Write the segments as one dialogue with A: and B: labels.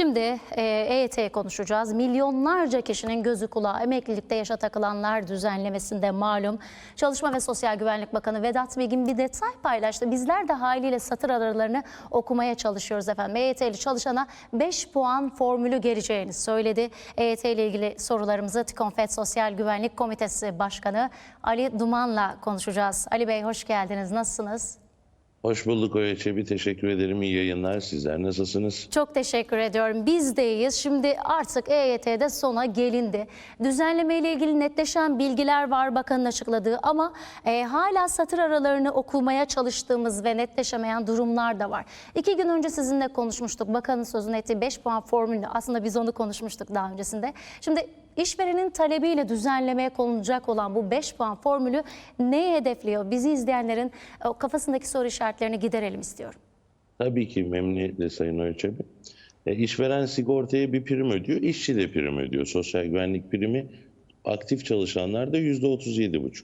A: Şimdi e, EYT konuşacağız. Milyonlarca kişinin gözü kulağı emeklilikte yaşa takılanlar düzenlemesinde malum. Çalışma ve Sosyal Güvenlik Bakanı Vedat Bilgin bir detay paylaştı. Bizler de haliyle satır aralarını okumaya çalışıyoruz efendim. EYT'li çalışana 5 puan formülü geleceğini söyledi. EYT ile ilgili sorularımızı TİKONFET Sosyal Güvenlik Komitesi Başkanı Ali Duman'la konuşacağız. Ali Bey hoş geldiniz. Nasılsınız?
B: Hoş bulduk Oya Çebi. Teşekkür ederim. İyi yayınlar. Sizler nasılsınız?
A: Çok teşekkür ediyorum. Biz deyiz. Şimdi artık EYT'de sona gelindi. Düzenleme ile ilgili netleşen bilgiler var bakanın açıkladığı ama e, hala satır aralarını okumaya çalıştığımız ve netleşemeyen durumlar da var. İki gün önce sizinle konuşmuştuk. Bakanın sözünü ettiği 5 puan formülü. Aslında biz onu konuşmuştuk daha öncesinde. Şimdi işverenin talebiyle düzenlemeye konulacak olan bu 5 puan formülü neyi hedefliyor? Bizi izleyenlerin e, kafasındaki soru işaretlerini giderelim istiyorum.
B: Tabii ki memnuniyetle Sayın Oya Çebi. E, işveren sigortaya bir prim ödüyor, işçi de prim ödüyor. Sosyal güvenlik primi aktif çalışanlarda %37,5.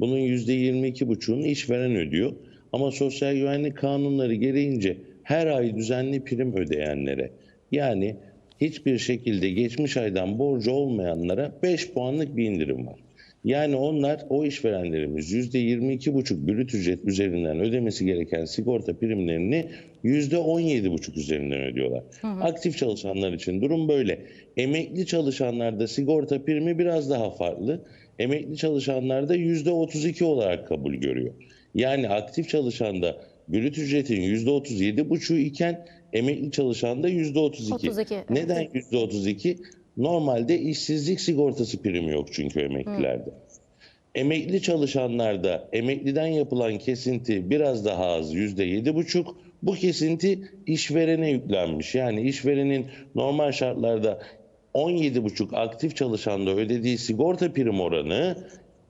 B: Bunun %22,5'unu işveren ödüyor. Ama sosyal güvenlik kanunları gereğince her ay düzenli prim ödeyenlere yani hiçbir şekilde geçmiş aydan borcu olmayanlara 5 puanlık bir indirim var. Yani onlar o işverenlerimiz %22,5 brüt ücret üzerinden ödemesi gereken sigorta primlerini %17,5 üzerinden ödüyorlar. Aktif çalışanlar için durum böyle. Emekli çalışanlarda sigorta primi biraz daha farklı. Emekli çalışanlarda %32 olarak kabul görüyor. Yani aktif çalışanda brüt ücretin %37,5 iken emekli çalışanda %32.
A: 32, evet.
B: Neden %32? Normalde işsizlik sigortası primi yok çünkü emeklilerde. Emekli çalışanlarda emekliden yapılan kesinti biraz daha az yüzde yedi buçuk. Bu kesinti işverene yüklenmiş. Yani işverenin normal şartlarda 17,5 aktif çalışanda ödediği sigorta prim oranı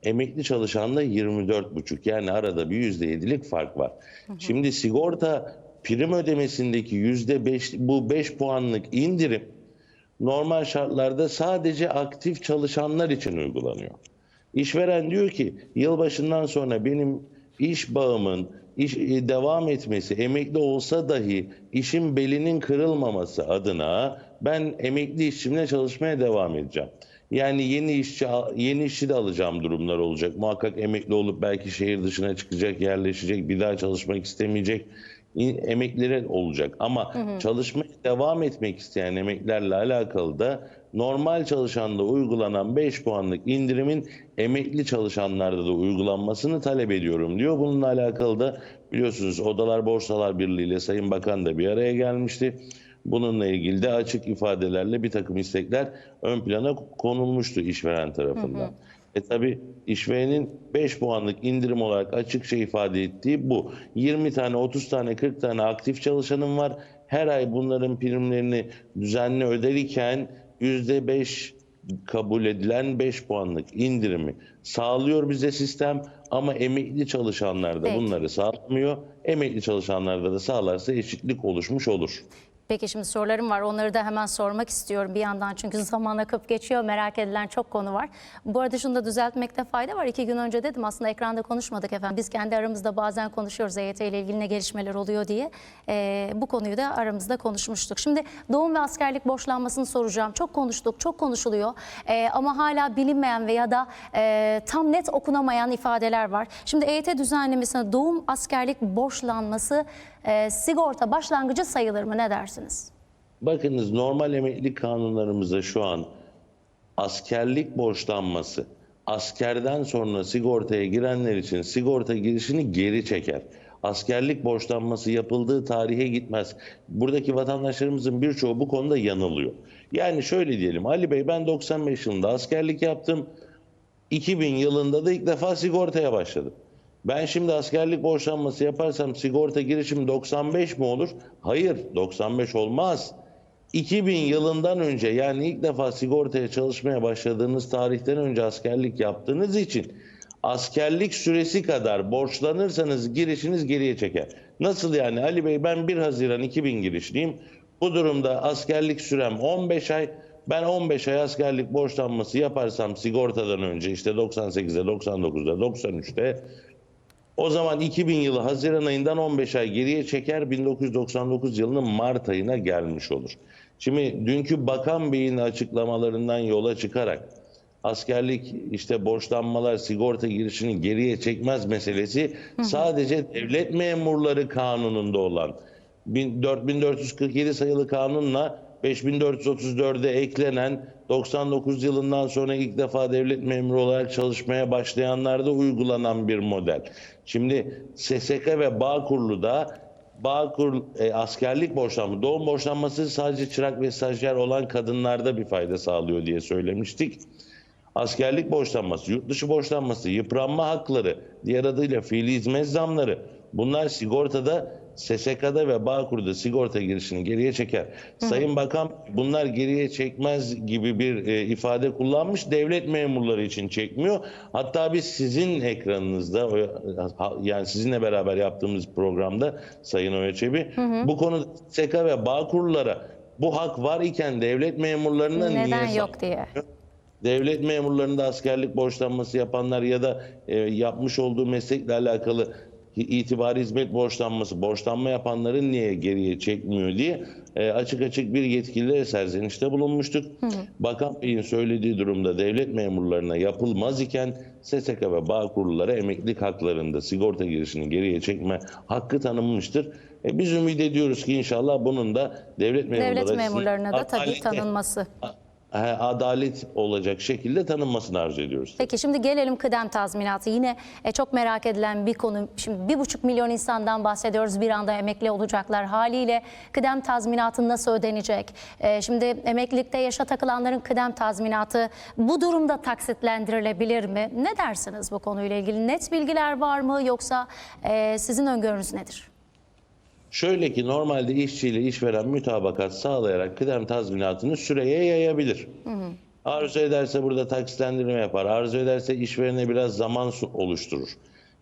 B: emekli çalışanda 24,5 yani arada bir %7'lik fark var. Şimdi sigorta prim ödemesindeki %5 bu 5 puanlık indirim normal şartlarda sadece aktif çalışanlar için uygulanıyor. İşveren diyor ki yılbaşından sonra benim iş bağımın iş, e, devam etmesi, emekli olsa dahi işin belinin kırılmaması adına ben emekli işçimle çalışmaya devam edeceğim. Yani yeni işçi yeni işçi de alacağım durumlar olacak. Muhakkak emekli olup belki şehir dışına çıkacak, yerleşecek, bir daha çalışmak istemeyecek emekliler olacak. Ama çalışmaya devam etmek isteyen emeklilerle alakalı da normal çalışanda uygulanan 5 puanlık indirimin emekli çalışanlarda da uygulanmasını talep ediyorum diyor. Bununla alakalı da biliyorsunuz Odalar Borsalar Birliği ile Sayın Bakan da bir araya gelmişti. Bununla ilgili de açık ifadelerle bir takım istekler ön plana konulmuştu işveren tarafından. E tabi işverenin 5 puanlık indirim olarak açıkça ifade ettiği bu. 20 tane, 30 tane, 40 tane aktif çalışanım var. Her ay bunların primlerini düzenli öderken %5 kabul edilen 5 puanlık indirimi sağlıyor bize sistem ama emekli çalışanlarda
A: Peki.
B: bunları sağlamıyor. Emekli çalışanlarda da sağlarsa eşitlik oluşmuş olur.
A: Peki şimdi sorularım var. Onları da hemen sormak istiyorum bir yandan. Çünkü zaman akıp geçiyor. Merak edilen çok konu var. Bu arada şunu da düzeltmekte fayda var. İki gün önce dedim aslında ekranda konuşmadık efendim. Biz kendi aramızda bazen konuşuyoruz EYT ile ilgili ne gelişmeler oluyor diye. Ee, bu konuyu da aramızda konuşmuştuk. Şimdi doğum ve askerlik borçlanmasını soracağım. Çok konuştuk, çok konuşuluyor. Ee, ama hala bilinmeyen veya da e, tam net okunamayan ifadeler var. Şimdi EYT düzenlemesine doğum askerlik borçlanması e, sigorta başlangıcı sayılır mı? Ne dersiniz?
B: Bakınız normal emeklilik kanunlarımızda şu an askerlik borçlanması askerden sonra sigortaya girenler için sigorta girişini geri çeker. Askerlik borçlanması yapıldığı tarihe gitmez. Buradaki vatandaşlarımızın birçoğu bu konuda yanılıyor. Yani şöyle diyelim Ali Bey ben 95 yılında askerlik yaptım. 2000 yılında da ilk defa sigortaya başladım. Ben şimdi askerlik borçlanması yaparsam sigorta girişim 95 mi olur? Hayır 95 olmaz. 2000 yılından önce yani ilk defa sigortaya çalışmaya başladığınız tarihten önce askerlik yaptığınız için askerlik süresi kadar borçlanırsanız girişiniz geriye çeker. Nasıl yani Ali Bey ben 1 Haziran 2000 girişliyim. Bu durumda askerlik sürem 15 ay. Ben 15 ay askerlik borçlanması yaparsam sigortadan önce işte 98'de, 99'da, 93'te o zaman 2000 yılı Haziran ayından 15 ay geriye çeker 1999 yılının Mart ayına gelmiş olur. Şimdi dünkü Bakan Bey'in açıklamalarından yola çıkarak askerlik işte borçlanmalar sigorta girişini geriye çekmez meselesi sadece devlet memurları kanununda olan 4447 sayılı kanunla 5434'e eklenen 99 yılından sonra ilk defa devlet memuru olarak çalışmaya başlayanlarda uygulanan bir model. Şimdi SSK ve Bağkurlu'da Bağkur e, askerlik borçlanma, doğum borçlanması sadece çırak ve stajyer olan kadınlarda bir fayda sağlıyor diye söylemiştik. Askerlik borçlanması, yurt dışı borçlanması, yıpranma hakları, diğer adıyla fiili hizmet zamları bunlar sigortada SSK'da ve Bağkur'da sigorta girişini geriye çeker. Sayın Bakan bunlar geriye çekmez gibi bir e, ifade kullanmış. Devlet memurları için çekmiyor. Hatta biz sizin ekranınızda yani sizinle beraber yaptığımız programda Sayın Oya Çebi bu konuda SSK ve Bağkur'lara bu hak var iken devlet memurlarına niye
A: Neden
B: sağ-
A: yok diye.
B: devlet memurlarında askerlik borçlanması yapanlar ya da e, yapmış olduğu meslekle alakalı itibari hizmet borçlanması, borçlanma yapanların niye geriye çekmiyor diye e, açık açık bir yetkililere serzenişte bulunmuştuk. Bakan Bey'in söylediği durumda devlet memurlarına yapılmaz iken SSK ve Bağkurlulara emeklilik haklarında sigorta girişini geriye çekme hakkı tanınmıştır. E, biz ümit ediyoruz ki inşallah bunun da devlet memurları
A: Devlet memurlarına da tabii tanınması.
B: e, adalet olacak şekilde tanınmasını arzu ediyoruz.
A: Peki şimdi gelelim kıdem tazminatı. Yine e, çok merak edilen bir konu. Şimdi bir buçuk milyon insandan bahsediyoruz. Bir anda emekli olacaklar. Haliyle kıdem tazminatı nasıl ödenecek? E, şimdi emeklilikte yaşa takılanların kıdem tazminatı bu durumda taksitlendirilebilir mi? Ne dersiniz bu konuyla ilgili? Net bilgiler var mı yoksa e, sizin öngörünüz nedir?
B: Şöyle ki normalde işçiyle işveren mütabakat sağlayarak kıdem tazminatını süreye yayabilir. Arzu ederse burada taksitlendirme yapar. Arzu ederse işverene biraz zaman oluşturur.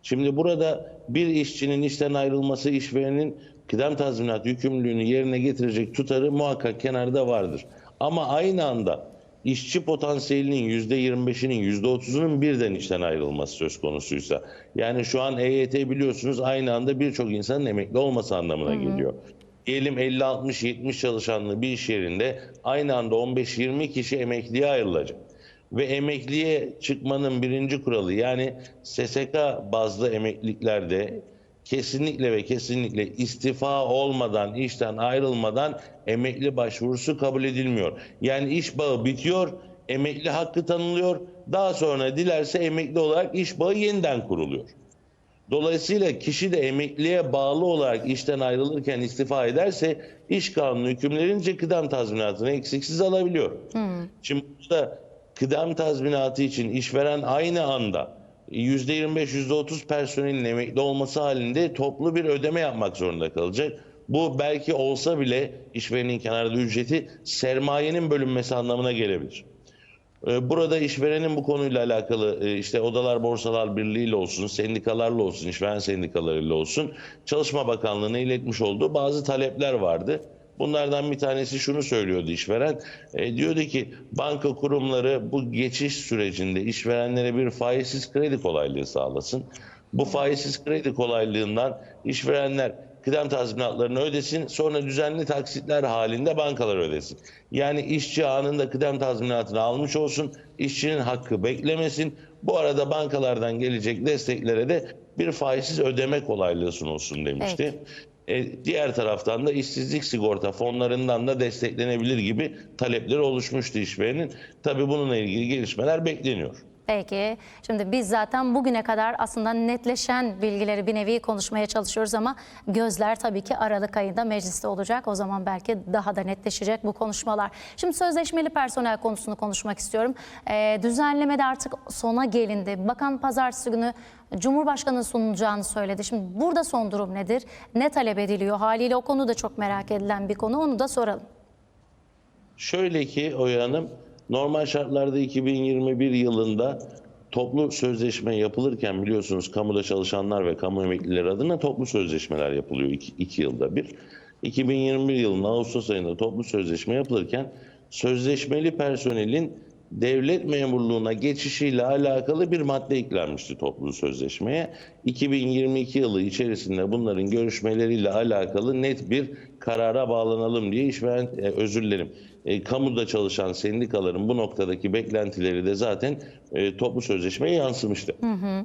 B: Şimdi burada bir işçinin işten ayrılması işverenin kıdem tazminat yükümlülüğünü yerine getirecek tutarı muhakkak kenarda vardır. Ama aynı anda işçi potansiyelinin %25'inin %30'unun birden işten ayrılması söz konusuysa. Yani şu an EYT biliyorsunuz aynı anda birçok insanın emekli olması anlamına geliyor. Diyelim 50-60-70 çalışanlı bir iş yerinde aynı anda 15-20 kişi emekliye ayrılacak. Ve emekliye çıkmanın birinci kuralı yani SSK bazlı emekliliklerde kesinlikle ve kesinlikle istifa olmadan, işten ayrılmadan emekli başvurusu kabul edilmiyor. Yani iş bağı bitiyor, emekli hakkı tanınıyor. Daha sonra dilerse emekli olarak iş bağı yeniden kuruluyor. Dolayısıyla kişi de emekliye bağlı olarak işten ayrılırken istifa ederse iş kanunu hükümlerince kıdem tazminatını eksiksiz alabiliyor. Şimdi burada kıdem tazminatı için işveren aynı anda %25-%30 personelin emekli olması halinde toplu bir ödeme yapmak zorunda kalacak. Bu belki olsa bile işverenin kenarda ücreti sermayenin bölünmesi anlamına gelebilir. Ee, Burada işverenin bu konuyla alakalı e, işte Odalar Borsalar Birliği ile olsun, sendikalarla olsun, işveren sendikalarıyla olsun Çalışma Bakanlığı'na iletmiş olduğu bazı talepler vardı. Bunlardan bir tanesi şunu söylüyordu işveren. E, diyordu ki banka kurumları bu geçiş sürecinde işverenlere bir faizsiz kredi kolaylığı sağlasın. Bu faizsiz kredi kolaylığından işverenler kıdem tazminatlarını ödesin sonra düzenli taksitler halinde bankalar ödesin. Yani işçi anında kıdem tazminatını almış olsun, işçinin hakkı beklemesin. Bu arada bankalardan gelecek desteklere de bir faizsiz ödeme kolaylığı sunulsun demişti. E, diğer taraftan da işsizlik sigorta fonlarından da desteklenebilir gibi talepleri oluşmuştu işverenin. Tabii bununla ilgili gelişmeler bekleniyor.
A: Peki. Şimdi biz zaten bugüne kadar aslında netleşen bilgileri bir nevi konuşmaya çalışıyoruz ama gözler tabii ki Aralık ayında mecliste olacak. O zaman belki daha da netleşecek bu konuşmalar. Şimdi sözleşmeli personel konusunu konuşmak istiyorum. Ee, düzenlemede artık sona gelindi. Bakan pazartesi günü Cumhurbaşkanı sunulacağını söyledi. Şimdi burada son durum nedir? Ne talep ediliyor? Haliyle o konu da çok merak edilen bir konu. Onu da soralım.
B: Şöyle ki Oya Hanım, normal şartlarda 2021 yılında toplu sözleşme yapılırken biliyorsunuz kamuda çalışanlar ve kamu emeklileri adına toplu sözleşmeler yapılıyor iki, yılda bir. 2021 yılının Ağustos ayında toplu sözleşme yapılırken sözleşmeli personelin devlet memurluğuna geçişiyle alakalı bir madde eklenmişti toplu sözleşmeye. 2022 yılı içerisinde bunların görüşmeleriyle alakalı net bir karara bağlanalım diye işveren e, özür dilerim. E, kamuda çalışan sendikaların bu noktadaki beklentileri de zaten e, toplu sözleşmeye yansımıştı.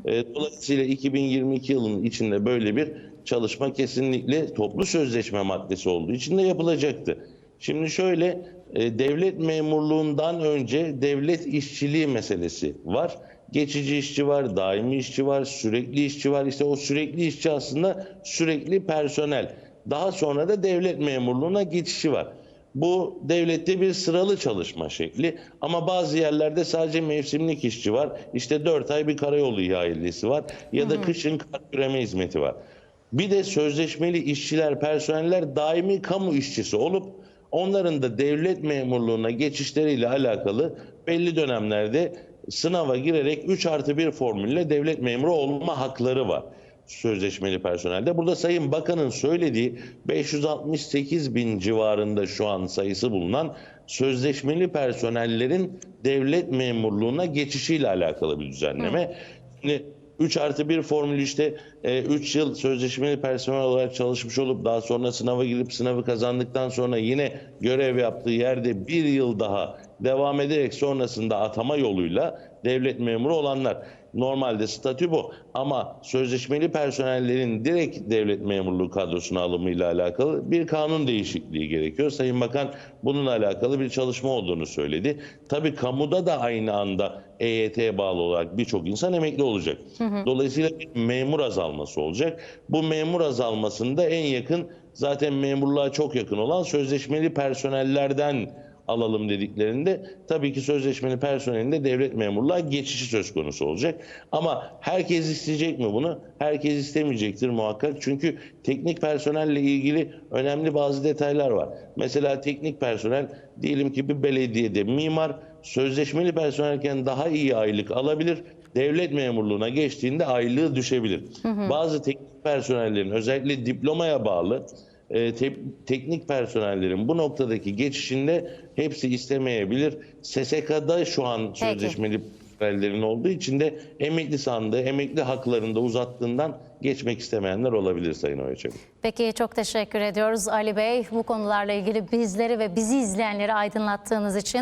B: E, dolayısıyla 2022 yılının içinde böyle bir çalışma kesinlikle toplu sözleşme maddesi olduğu için de yapılacaktı. Şimdi şöyle e, devlet memurluğundan önce devlet işçiliği meselesi var. Geçici işçi var, daimi işçi var, sürekli işçi var. İşte o sürekli işçi aslında sürekli personel. Daha sonra da devlet memurluğuna geçişi var. Bu devlette bir sıralı çalışma şekli ama bazı yerlerde sadece mevsimlik işçi var. İşte 4 ay bir karayolu ihalesi var ya da kışın kar küreme hizmeti var. Bir de sözleşmeli işçiler, personeller daimi kamu işçisi olup onların da devlet memurluğuna geçişleriyle alakalı belli dönemlerde sınava girerek 3 artı 1 formülle devlet memuru olma hakları var sözleşmeli personelde. Burada Sayın Bakan'ın söylediği 568 bin civarında şu an sayısı bulunan sözleşmeli personellerin devlet memurluğuna geçişiyle alakalı bir düzenleme. Şimdi 3 artı 1 formülü işte 3 yıl sözleşmeli personel olarak çalışmış olup daha sonra sınava girip sınavı kazandıktan sonra yine görev yaptığı yerde bir yıl daha devam ederek sonrasında atama yoluyla devlet memuru olanlar. Normalde statü bu ama sözleşmeli personellerin direkt devlet memurluğu kadrosuna alımıyla alakalı bir kanun değişikliği gerekiyor. Sayın Bakan bununla alakalı bir çalışma olduğunu söyledi. Tabii kamuda da aynı anda EYT'ye bağlı olarak birçok insan emekli olacak. Dolayısıyla bir memur azalması olacak. Bu memur azalmasında en yakın zaten memurluğa çok yakın olan sözleşmeli personellerden alalım dediklerinde tabii ki sözleşmeli personelin de devlet memurluğa geçişi söz konusu olacak. Ama herkes isteyecek mi bunu? Herkes istemeyecektir muhakkak. Çünkü teknik personelle ilgili önemli bazı detaylar var. Mesela teknik personel diyelim ki bir belediyede mimar sözleşmeli personelken daha iyi aylık alabilir. Devlet memurluğuna geçtiğinde aylığı düşebilir. Bazı teknik personellerin özellikle diplomaya bağlı e, te- teknik personellerin bu noktadaki geçişinde hepsi istemeyebilir. SSK'da şu an sözleşmeli personellerin olduğu için de emekli sandığı, emekli haklarında uzattığından geçmek istemeyenler olabilir Sayın Oyaçak.
A: Peki çok teşekkür ediyoruz Ali Bey bu konularla ilgili bizleri ve bizi izleyenleri aydınlattığınız için.